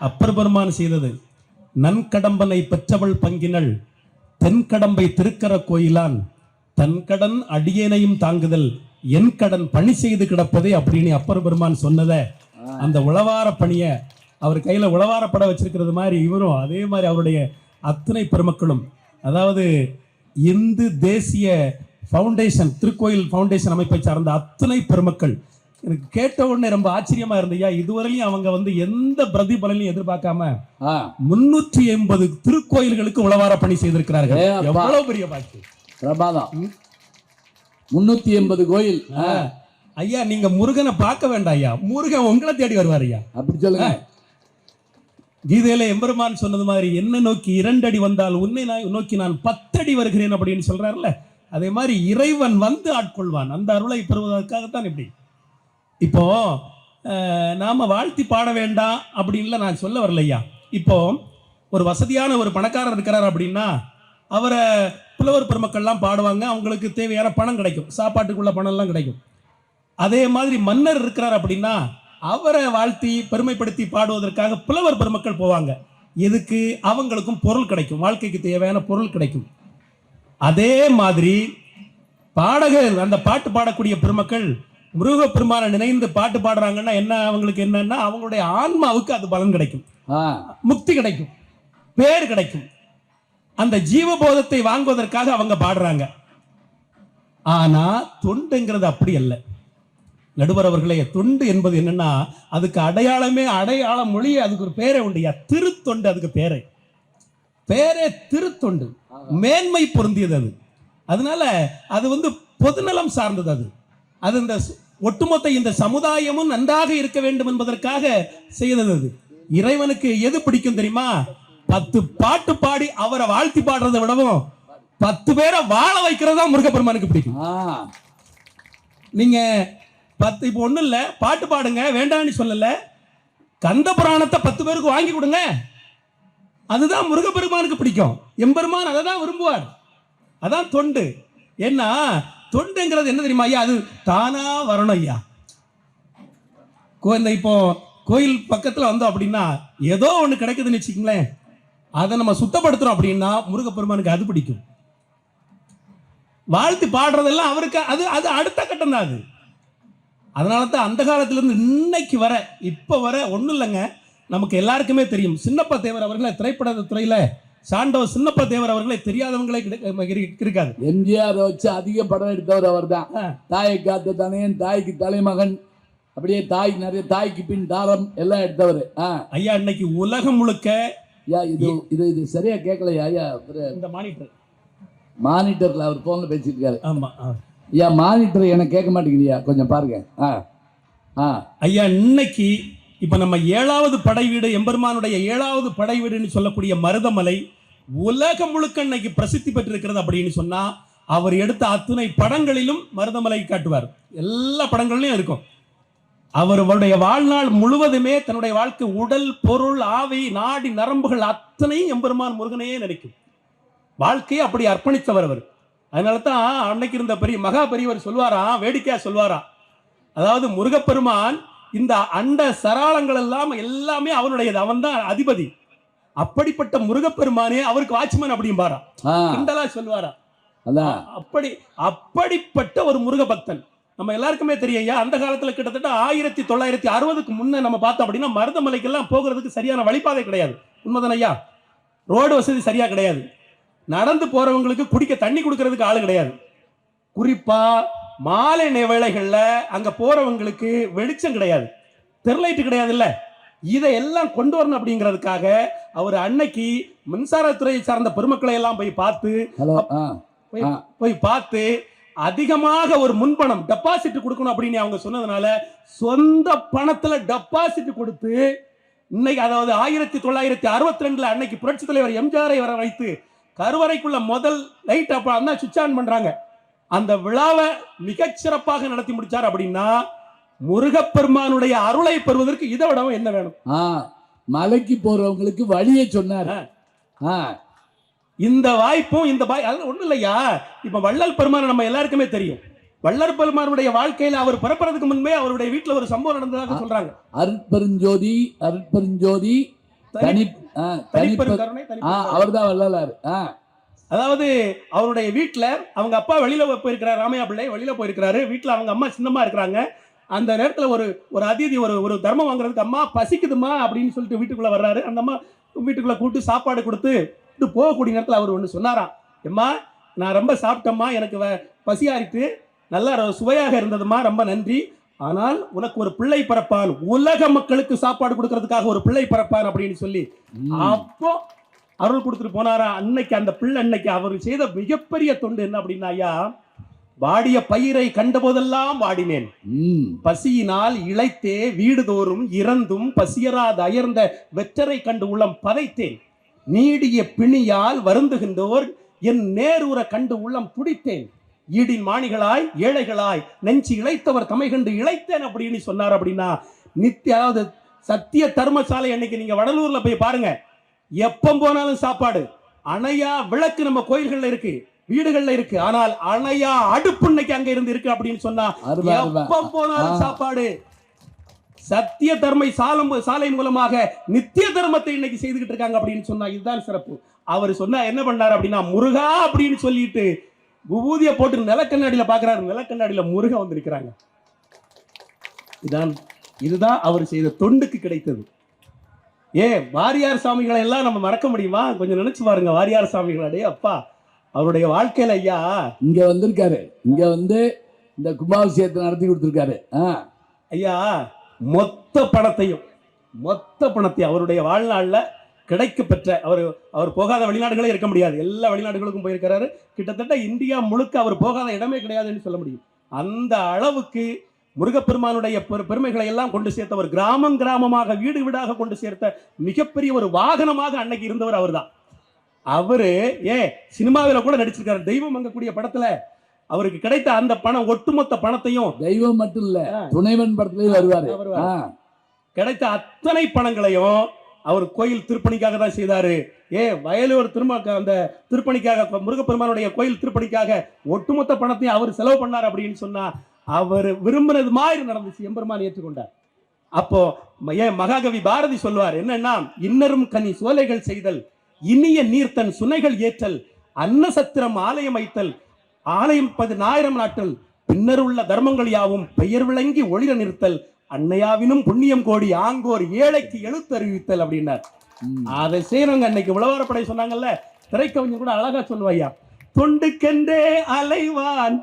அப்பர் பெருமான் செய்தது நன்கடம்பனை பெற்றவள் பங்கினள் தென்கடம்பை திருக்கர கோயிலான் தன் கடன் அடியேனையும் தாங்குதல் என் கடன் பணி செய்து கிடப்பதே அப்படின்னு அப்பர் பெருமான் சொன்னத அந்த உளவார பணிய அவர் கையில உளவாரப்பட வச்சிருக்கிறது மாதிரி இவரும் அதே மாதிரி அவருடைய அத்தனை பெருமக்களும். அதாவது இந்து தேசிய ஃபவுண்டேஷன் திருக்கோயில் ஃபவுண்டேஷன் அமைப்பை சார்ந்த அத்தனை பெருமக்கள் எனக்கு கேட்ட உடனே ரொம்ப ஆச்சரியமா இருந்தையா இதுவரையிலும் அவங்க வந்து எந்த பிரதிபலனையும் எதிர்பார்க்காம முன்னூற்றி எண்பது திருக்கோயில்களுக்கு உளவார பணி செய்திருக்கிறார்கள். எவ்வளவு பெரிய பாக்கி பிரமாதம் முன்னூத்தி எண்பது கோயில். ஐயா நீங்க முருகனை பார்க்க வேண்டாம் ஐயா. முருகன் உங்களை தேடி வருவார் ஐயா. அப்படி சொல்லுங்க. கீதையில எம்பெருமான் சொன்னது மாதிரி என்ன நோக்கி இரண்டடி வந்தால் உன்னை நான் நோக்கி நான் பத்தடி வருகிறேன் அப்படின்னு சொல்றாருல அதே மாதிரி இறைவன் வந்து ஆட்கொள்வான். அந்த அருளை பெறுவதற்காகத்தான் இப்படி. இப்போ நாம் வாழ்த்தி பாட வேண்டாம் அப்படின்லாம் நான் சொல்ல வரலையா இப்போ ஒரு வசதியான ஒரு பணக்காரர் இருக்கிறார் அப்படின்னா அவரை புலவர் பெருமக்கள்லாம் பாடுவாங்க அவங்களுக்கு தேவையான பணம் கிடைக்கும். சாப்பாட்டுக்குள்ள பணம்லாம் கிடைக்கும். அதே மாதிரி மன்னர் இருக்கிறார் அப்படின்னா அவரை வாழ்த்தி பெருமைப்படுத்தி பாடுவதற்காக புலவர் பெருமக்கள் போவாங்க. எதுக்கு? அவங்களுக்கும் பொருள் கிடைக்கும். வாழ்க்கைக்கு தேவையான பொருள் கிடைக்கும். அதே மாதிரி பாடகர் அந்த பாட்டு பாடக்கூடிய பெருமக்கள் முருக பெருமானை நினைந்து பாட்டு பாடுறாங்கன்னா என்ன அவங்களுக்கு என்னன்னா அவங்களுடைய ஆன்மாவுக்கு அது பலன் கிடைக்கும். முக்தி கிடைக்கும். பேர் கிடைக்கும். அந்த ஜீவபோதத்தை வாங்குவதற்காக அவங்க பாடுறாங்க. ஆனா தொண்டுங்கிறது அப்படி அல்ல. நடுவர் அவர்களே தொண்டு என்பது என்னன்னா அதுக்கு அடையாளமே அடையாள மொழி அதுக்கு ஒரு பேரே உண்டுயா திருத்தொண்டு அதுக்கு பேரே. பேரே திருத்தொண்டு. மேன்மை பொருந்தியது அது. அதனால அது வந்து பொதுநலம் சார்ந்தது அது. அது இந்த ஒட்டுமொத்த இந்த சமுதாயமும் நன்றாக இருக்க வேண்டும் என்பதற்காக செய்தது அது. இறைவனுக்கு எது பிடிக்கும் தெரியுமா? பத்து பாட்டு பாடி அவரை வாழ்த்தி பாடுறதை விடவும் பத்து பேரை வாழ வைக்கிறதா முருகப்பெருமானுக்கு பிடிக்கும். நீங்க பத்து இப்போ ஒண்ணும் இல்ல பாட்டு பாடுங்க வேண்டாம்னு சொல்லல. கந்த புராணத்தை பத்து பேருக்கு வாங்கி கொடுங்க. அதுதான் முருகப்பெருமானுக்கு பிடிக்கும். எம்பெருமான் அதை தான் விரும்புவார். அதான் தொண்டு. ஏன்னா தொண்டுங்கிறது என்ன தெரியுமா ஐயா? அது தானா வரணும் ஐயா. கோ- இந்த இப்போ கோயில் பக்கத்தில் வந்தோம் அப்படின்னா ஏதோ ஒன்று கிடைக்குதுன்னு வச்சுக்கங்களேன். அதை நம்ம சுத்தப்படுத்துறோம் அப்படின்னா முருகப்பெருமானுக்கு அது பிடிக்கும். வாழ்த்து பாடுறதெல்லாம் அவருக்கு அது அது அடுத்த கட்டம் தான் அது. அதனால தான் அந்த காலத்திலேருந்து இன்னைக்கு வர இப்போ வர ஒன்றும் இல்லைங்க. நமக்கு எல்லாருக்குமே தெரியும். சின்னப்ப தேவர் அவர்களை திரைப்பட துறையில் சாண்டவர் சின்னப்ப தேவர் அவர்களை தெரியாதவங்களே இருக்காது. எம்ஜிஆர் வச்சு அதிக படம் எடுத்தவர் அவர் தான். தாயை காத்த தனையன் தாய்க்கு தலைமகன் அப்படியே தாய் நிறைய தாய்க்கு பின் தாரம் எல்லாம் எடுத்தவர். ஐயா இன்னைக்கு உலகம் முழுக்க ஐயா இது இது இது சரியா கேட்கலையா? ஐயா இந்த மானிட்டர். மானிட்டர்ல அவர் போன்ல பேசிட்டு இருக்காரு ஆமா. ஐயா மானிட்டர் எனக்கு கேட்க மாட்டேங்குதுயா கொஞ்சம் பாருங்க. ஆ ஆ. ஐயா இன்னைக்கு இப்ப நம்ம ஏழாவது படை வீடு எம்பெருமானுடைய ஏழாவது படை வீடுன்னு சொல்லக்கூடிய மருதமலை உலகம் முழுக்க இன்னைக்கு பிரசித்தி பெற்றிருக்கிறது அப்படின்னு சொன்னா அவர் எடுத்த அத்துணை படங்களிலும் மருதமலை காட்டுவார். எல்லா படங்களிலும் இருக்கும். அவர் அவருடைய வாழ்நாள் முழுவதுமே தன்னுடைய வாழ்க்கை உடல் பொருள் ஆவி நாடி நரம்புகள் அத்தனையும் எம்பெருமான் முருகனையே நினைக்கும். வாழ்க்கையை அப்படி அர்ப்பணித்தவர் அவர். அதனால தான் அன்னைக்கு இருந்த பெரிய மகா பெரியவர் சொல்வாராம் வேடிக்கையா சொல்வாராம் அதாவது முருகப்பெருமான் இந்த அண்ட சராளங்கள் எல்லாம் எல்லாமே அவனுடையது. அவன் தான் அதிபதி. அப்படிப்பட்ட முருகப்பெருமானே அவருக்கு வாட்ச்மேன் அப்படிம்பாரா கிண்டலா அதான். அப்படி அப்படிப்பட்ட ஒரு முருக பக்தன் நம்ம எல்லாருக்குமே தெரியும் ஐயா அந்த காலத்துல கிட்டத்தட்ட ஆயிரத்தி தொள்ளாயிரத்தி அறுபதுக்கு முன்ன நம்ம பார்த்தோம் அப்படின்னா மருதமலைக்கெல்லாம் போகிறதுக்கு சரியான வழிபாதை கிடையாது. உண்மைதானே ஐயா? ரோடு வசதி சரியா கிடையாது. நடந்து போறவங்களுக்கு குடிக்க தண்ணி கொடுக்கறதுக்கு ஆளு கிடையாது. குறிப்பா மாலை வேளைகள்ல அங்க போறவங்களுக்கு வெளிச்சம் கிடையாது. தெருலைட்டு கிடையாது இல்ல இதை எல்லாம் கொண்டு வரணும் அப்படிங்கிறதுக்காக அவர் அன்னைக்கு மின்சாரத்துறையை சார்ந்த பெருமக்களை எல்லாம் போய் பார்த்து போய் பார்த்து அதிகமாக ஒரு முன்பணம் டெபாசிட் கொடுக்கணும் அப்படின்னு அவங்க சொன்னதுனால சொந்த பணத்துல டெபாசிட் கொடுத்து இன்னைக்கு அதாவது ஆயிரத்தி தொள்ளாயிரத்தி அறுபத்தி ரெண்டுல அன்னைக்கு புரட்சி தலைவர் எம்ஜிஆரை வர வைத்து கருவறைக்குள்ள முதல் லைட் அப்ப அந்த சுவிட்ச் ஆன் பண்றாங்க. அந்த விழாவை மிகச் சிறப்பாக நடத்தி முடிச்சார் அப்படின்னா முருகப்பெருமானுடைய அருளை பெறுவதற்கு இதை விடவும் என்ன வேணும்? மலைக்கு போறவங்களுக்கு வழியை சொன்னார். இந்த வாய்ப்பும் இந்த வாய் அது ஒண்ணும் இல்லையா? இப்ப வள்ளல் பெருமானை நம்ம எல்லாருக்குமே தெரியும். வள்ளற் பெருமானுடைய வாழ்க்கையில அவர் பிறப்பறதுக்கு முன்பே அவருடைய வீட்டுல ஒரு சம்பவம் நடந்ததாக சொல்றாங்க. அருட்பெருஞ்சோதி அருட்பெருஞ்சோதி தனி அவர் தான் வள்ளலார். அதாவது அவருடைய வீட்டுல அவங்க அப்பா வெளியில போயிருக்கிறார் ராமையா பிள்ளை வெளியில போயிருக்கிறாரு. வீட்டுல அவங்க அம்மா சின்னமா இருக்கிறாங்க. அந்த நேரத்துல ஒரு ஒரு அதிதி ஒரு ஒரு தர்மம் வாங்குறதுக்கு அம்மா பசிக்குதுமா அப்படின்னு சொல்லிட்டு வீட்டுக்குள்ள வர்றாரு. அந்த அம்மா வீட்டுக்குள்ள கூட்டு சாப்பாடு கொடுத்து இது போகக்கூடிய நேரத்துல அவர் ஒன்று சொன்னாராம் எம்மா நான் ரொம்ப சாப்பிட்டம்மா எனக்கு பசியாரிட்டு நல்லா சுவையாக இருந்ததுமா ரொம்ப நன்றி. ஆனால் உனக்கு ஒரு பிள்ளை பிறப்பான். உலக மக்களுக்கு சாப்பாடு கொடுக்கறதுக்காக ஒரு பிள்ளை பிறப்பான் அப்படின்னு சொல்லி. அப்போ அருள் கொடுத்துட்டு போனாரா அன்னைக்கு அந்த பிள்ளை அன்னைக்கு அவர் செய்த மிகப்பெரிய தொண்டு என்ன அப்படின்னா ஐயா வாடிய பயிரை கண்டபோதெல்லாம் வாடினேன். பசியினால் இளைத்தே வீடுதோறும் இறந்தும் பசியராது அயர்ந்த வெற்றரை கண்டு உள்ளம் பதைத்தேன். நீடிய பிணியால் வருந்துகின்றோர் என் நேருற கண்டு உள்ளம் துடித்தேன். ஈடின் மாணிகளாய் ஏழைகளாய் நெஞ்சு இளைத்தவர் தமை கண்டு இளைத்தேன் அப்படின்னு சொன்னார் அப்படின்னா நித்திய அதாவது சத்திய தர்மசாலை அன்னைக்கு நீங்க வடலூர்ல போய் பாருங்க. எப்ப போனாலும் சாப்பாடு. அணையா விளக்கு நம்ம கோயில்கள்ல இருக்கு. வீடுகள்ல இருக்கு. ஆனால் அணையா அடுப்பு இன்னைக்கு அங்க இருந்து இருக்கு அப்படின்னு சொன்னா எப்ப போனாலும். சாப்பாடு. சத்திய தர்மை சாலம் சாலை மூலமாக நித்திய தர்மத்தை இன்னைக்கு செய்துகிட்டு இருக்காங்க அப்படின்னு சொன்னா இதுதான் சிறப்பு. அவர் சொன்னா என்ன பண்ணாரு அப்படின்னா முருகா அப்படின்னு சொல்லிட்டு விபூதியை போட்டு நிலக்கண்ணாடியில பாக்குறாரு. நிலக்கண்ணாடியில முருகன் வந்திருக்கிறாங்க. இதான் இதுதான் அவர் செய்த தொண்டுக்கு கிடைத்தது. ஏ வாரியார் சாமிகளை எல்லாம் நம்ம மறக்க முடியுமா? கொஞ்சம் நினைச்சு பாருங்க வாரியார் சாமிகளே அப்பா. அவருடைய வாழ்க்கையில ஐயா இங்க வந்திருக்காரு. இங்க வந்து இந்த கும்பாபிஷேகத்தை நடத்தி கொடுத்துருக்காரு. ஆ. ஐயா மொத்த பணத்தையும் மொத்த பணத்தையும் அவருடைய வாழ்நாளில் கிடைக்க பெற்ற அவர் அவர் போகாத வெளிநாடுகளே இருக்க முடியாது. எல்லா வெளிநாடுகளுக்கும் போயிருக்கிறாரு. கிட்டத்தட்ட இந்தியா முழுக்க அவர் போகாத இடமே கிடையாதுன்னு சொல்ல முடியும். அந்த அளவுக்கு முருகப்பெருமானுடைய பெரு- பெருமைகளை எல்லாம் கொண்டு சேர்த்தவர் கிராமம் கிராமமாக வீடு வீடாக கொண்டு சேர்த்த மிகப்பெரிய ஒரு வாகனமாக அன்னைக்கு இருந்தவர் அவர்தான். அவரு ஏ சினிமாவில் கூட நடிச்சிருக்காரு. தெய்வம் அங்கக்கூடிய படத்துல அவருக்கு கிடைத்த அந்த பணம் ஒட்டுமொத்த பணத்தையும் தெய்வம் மட்டும் இல்ல. துணைவன் படத்துலயும் வருவாரு. கிடைத்த அத்தனை பணங்களையும் அவர் கோயில் திருப்பணிக்காக தான் செய்தாரு. ஏ வயலூர் திரும்ப அந்த திருப்பணிக்காக முருகப்பெருமானுடைய கோயில் திருப்பணிக்காக ஒட்டுமொத்த பணத்தையும் அவர் செலவு பண்ணார் அப்படின்னு சொன்னா அவர் விரும்பினது மாதிரி நடந்துச்சு எம்பெருமான் ஏற்றுக்கொண்டார் அப்போ ஏன் மகாகவி பாரதி சொல்லுவார் என்னன்னா இன்னரும் கனி சோலைகள் செய்தல் இனிய நீர்த்தன் சுனைகள் ஏற்றல் அன்னசத்திரம் ஆலயம் வைத்தல் ஆலயம் பதினாயிரம் நாட்கள் பின்னர் உள்ள தர்மங்கள் யாவும் பெயர் விளங்கி ஒளிர நிறுத்தல் அன்னையாவினும் புண்ணியம் கோடி ஆங்கோர் ஏழைக்கு எழுத்தறிவித்தல் அப்படின்னார். அதை செய்யறவங்க அன்னைக்கு உழவாரப்படை சொன்னாங்கல்ல திரைக்கவிஞர் கூட அழகா சொல்லுவாயா தொண்டுக்கென்றே அலைவான்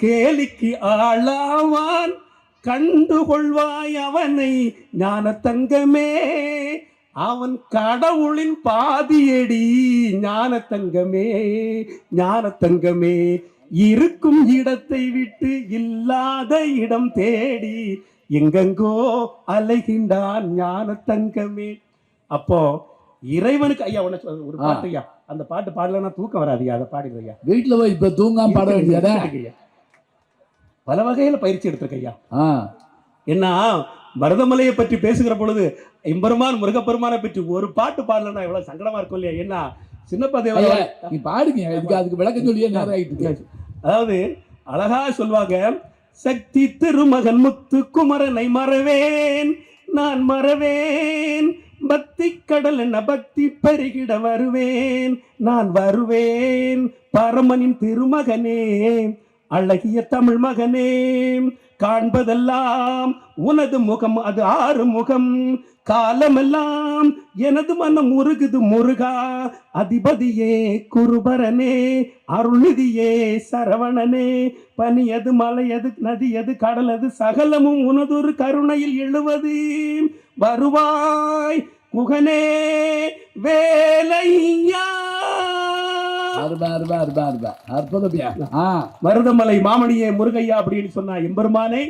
கேலிக்கு ஆளாவான் கண்டுகொள்வாய் அவனை ஞான தங்கமே அவன் கடவுளின் பாதியடி. ஞான தங்கமே ஞான தங்கமே. இருக்கும் இடத்தை விட்டு இல்லாத இடம் தேடி எங்கெங்கோ அலைகின்றான் ஞான தங்கமே. அப்போ இறைவனுக்கு ஐயா உன்ன சொ- ஒரு. பாட்டு ஐயா. அந்த பாட்டு பாடலன்னா தூக்கம் வராது அதை பாடிடு ஐயா. வீட்டுல போய் இப்ப தூங்காம பாட வேண்டியதா. பல வகையில பயிற்சி எடுத்திருக்க ஐயா. ஆ. என்ன மருதமலையை பற்றி பேசுகிற பொழுது எம்பெருமான் முருகப்பெருமானை பற்றி ஒரு பாட்டு பாடலன்னா எவ்வளவு சங்கடமா இருக்கும் இல்லையா? என்ன? சின்னப்பா தேவ நீ பாடுங்க. அதுக்கு விளக்கம் சொல்லியே நேரம் ஆயிட்டு. அதாவது அழகா சொல்வாங்க சக்தி திருமகன் முத்து குமரனை மறவேன் நான் மறவேன். பக்தி கடல் என்ன பக்தி பெருகிட வருவேன் நான் வருவேன். பரமனின் திருமகனே அழகிய தமிழ் மகனே. காண்பதெல்லாம் உனது முகம் அது ஆறு முகம். காலமெல்லாம் எனது மனம் முருகுது முருகா. அதிபதியே குருபரனே அருள்நிதியே சரவணனே. பனியது மலையது நதியது கடலது சகலமும் உனதொரு கருணையில் எழுவது. வருவாய் குகனே வேலையா? மருதமலை மாமணியே முருகையா அப்படின்னு சொன்னா எம்பெருமானை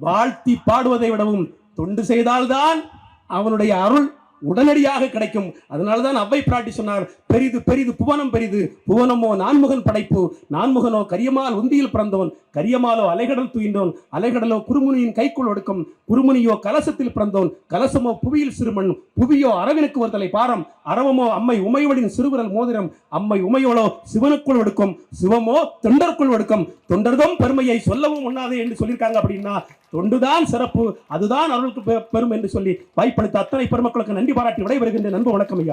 வாழ்த்தி பாடுவதை விடவும் தொண்டு செய்தால்தான் அவனுடைய அருள் உடனடியாக கிடைக்கும். அதனாலதான் அவ்வை பிராட்டி சொன்னார் பெரிது பெரிது புவனம் பெரிது. புவனமோ நான்முகன் படைப்பு. நான்முகனோ கரியமால் உந்தியில் பிறந்தவன். கரியமாலோ அலைகடல் துயின்றோன். அலைகடலோ குருமுனியின் கைக்குள் ஒடுக்கும். குருமுனியோ கலசத்தில் பிறந்தோன். கலசமோ புவியில் சிறுமண் புவியோ அரவினுக்கு ஒருதலை பாரம். அரவமோ அம்மை உமையவளின் சிறுவிரல் மோதிரம். அம்மை உமையோளோ சிவனுக்குள் ஒடுக்கும். சிவமோ தொண்டருக்குள் ஒடுக்கும். தொண்டர்தம் பெருமையை சொல்லவும் உண்ணாதே என்று சொல்லியிருக்காங்க அப்படின்னா தொண்டுதான் சிறப்பு. அதுதான் அருளுக்கு பெ- பெருமை என்று சொல்லி வாய்ப்பளித்த அத்தனை பெருமக்களுக்கு நன்றி பாராட்டி விடைபெறுகின்ற நண்பு வணக்கம் ஐயா.